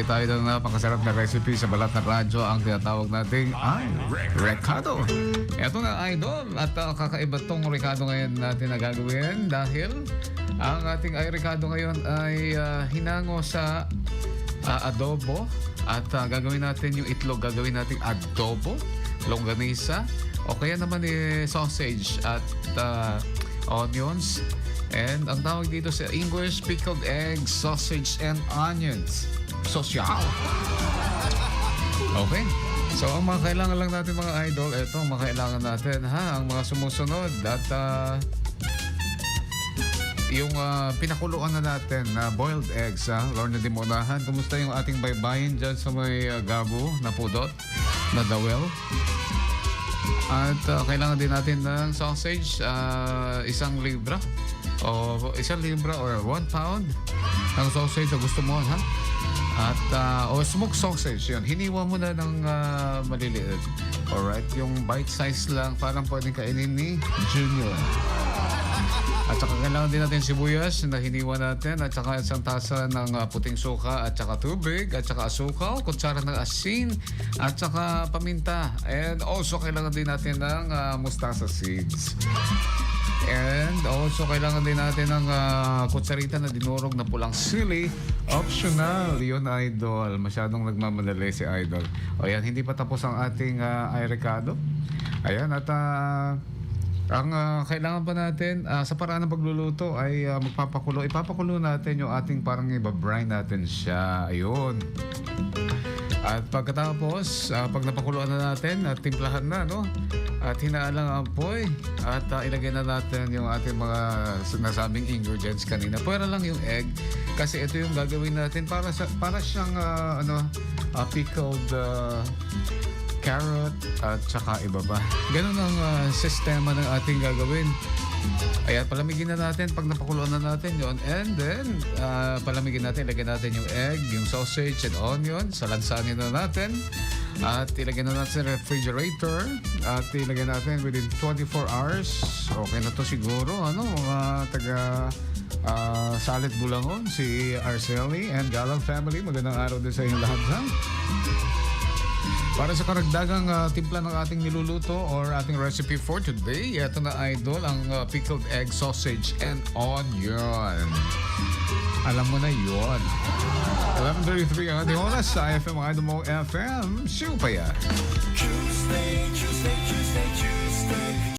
Magbibigay tayo ng napakasarap na recipe sa balat ng radyo. Ang tinatawag nating ay Recado. Ito na idol. At uh, kakaiba tong Recado ngayon natin na gagawin dahil ang ating ay Recado ngayon ay uh, hinango sa uh, adobo. At uh, gagawin natin yung itlog. Gagawin natin adobo, longganisa o kaya naman eh, sausage at uh, onions and ang tawag dito sa English pickled eggs, sausage and onions. Social. Okay. So, ang mga kailangan lang natin mga idol, ito ang mga kailangan natin ha, ang mga sumusunod at ah, yung ah, pinakuluan na natin na boiled eggs ha, Lorna de Monahan. Kumusta yung ating baybayin dyan sa may ah, gabo na pudot, na dawel? At ah, kailangan din natin ng sausage, ah, isang libra o isang libra or one pound ng sausage na gusto mo, ha? At, ah, o smoked sausage, yun. Hiniwa mo na ng ah, maliliit. Alright? Yung bite size lang, parang pwedeng kainin ni Junior. At saka kailangan din natin sibuyas na hiniwa natin at saka isang tasa ng ah, puting suka at saka tubig at saka asukal, kutsara ng asin at saka paminta. And also kailangan din natin ng ah, mustasa seeds. And also kailangan din natin ng ah, kutsarita na dinurog na pulang sili. Optional. Yun, Idol. Masyadong nagmamadali si Idol. O yan, hindi pa tapos ang ating uh, ay recado. Ayan, at ah, ang ah, kailangan pa natin ah, sa paraan ng pagluluto ay ah, magpapakulo. Ipapakulo natin yung ating parang iba-brine natin siya. Ayun. At pagkatapos, ah, pag napakuluan na natin at timplahan na, no? At hinaalang ang apoy at ah, ilagay na natin yung ating mga nasabing ingredients kanina. Pwera lang yung egg kasi ito yung gagawin natin para sa para siyang ah, ano ah, pickled ah, carrot at saka iba ba. Ganun ang ah, sistema ng ating gagawin. Ayan, palamigin na natin pag napakuluan na natin yon And then, ah, palamigin natin, ilagay natin yung egg, yung sausage and onion. Salansanin na natin. At ilagay na natin sa refrigerator. At ilagay natin within 24 hours. Okay na to siguro. Ano, mga taga ah, Salit Bulangon, si Arceli and Galang family. Magandang araw din sa inyong lahat. Ha? Para sa karagdagang ah, timpla ng ating niluluto or ating recipe for today, ito na idol, ang ah, pickled egg sausage and onion. Alam mo na yon. 11.33 ang ating oras sa IFM Idol mo FM. Siyo pa yan. Tuesday, Tuesday, Tuesday.